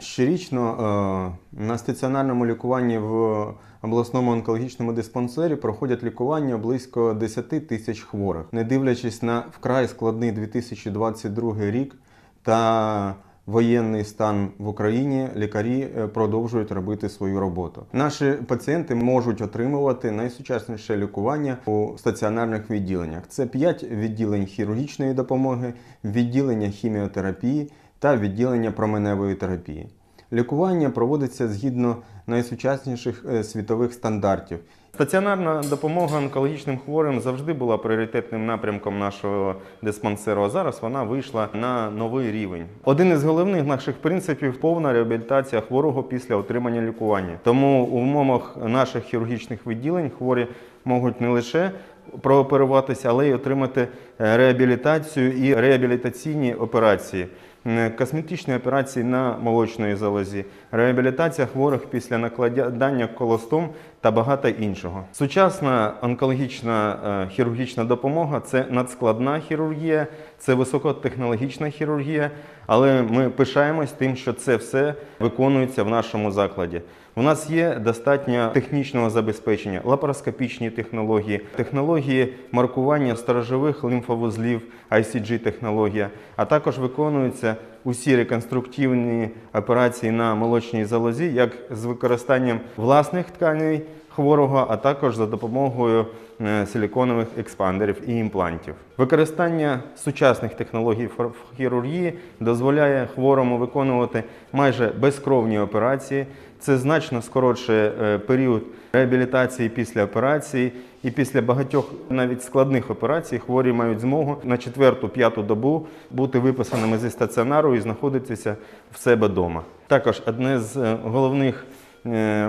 Щорічно е, на стаціонарному лікуванні в обласному онкологічному диспансері проходять лікування близько 10 тисяч хворих. Не дивлячись на вкрай складний 2022 рік та воєнний стан в Україні, лікарі е, продовжують робити свою роботу. Наші пацієнти можуть отримувати найсучасніше лікування у стаціонарних відділеннях. Це 5 відділень хірургічної допомоги, відділення хіміотерапії та відділення променевої терапії. Лікування проводиться згідно найсучасніших е, світових стандартів. Стаціонарна допомога онкологічним хворим завжди була пріоритетним напрямком нашого диспансеру. А зараз вона вийшла на новий рівень. Один із головних наших принципів повна реабілітація хворого після отримання лікування. Тому у умовах наших хірургічних відділень хворі можуть не лише прооперуватися, але й отримати е, реабілітацію і реабілітаційні операції. М, Косметичні операції на молочної залозі, реабілітація хворих після накладання колостом та багато іншого. Сучасна онкологічна е, хірургічна допомога це надскладна хірургія, це високотехнологічна хірургія, але ми пишаємось тим, що це все виконується в нашому закладі. У нас є достатньо технічного забезпечення, лапароскопічні технології, технології маркування сторожових лимфовузлів, ICG-технологія, а також виконуються усі реконструктивні операції на молочній залозі, як з використанням власних тканей хворого, а також за допомогою е, силіконових експандерів і імплантів. Використання сучасних технологій хірургії дозволяє хворому виконувати майже безкровні операції. Це значно скорочує е, період реабілітації після операції, і після багатьох навіть складних операцій хворі мають змогу на четверту-п'яту добу бути виписаними зі стаціонару і знаходитися в себе вдома. Також одне з е, головних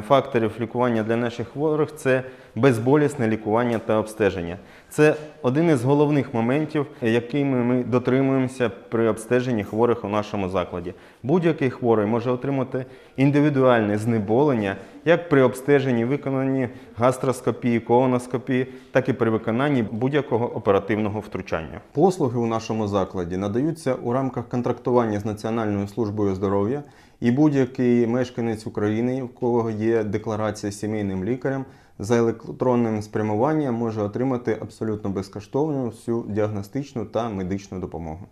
факторів лікування для наших хворих це безболісне лікування та обстеження. Це один із головних моментів, якими ми дотримуємося при обстеженні хворих у нашому закладі. Будь-який хворий може отримати індивідуальне знеболення як при обстеженні, виконанні гастроскопії, колоноскопії, так і при виконанні будь-якого оперативного втручання. Послуги у нашому закладі надаються у рамках контрактування з Національною службою здоров'я, і будь-який мешканець України, в кого є декларація сімейним лікарем, за електронним спрямуванням може отримати абсолютно безкоштовну всю діагностичну та медичну допомогу.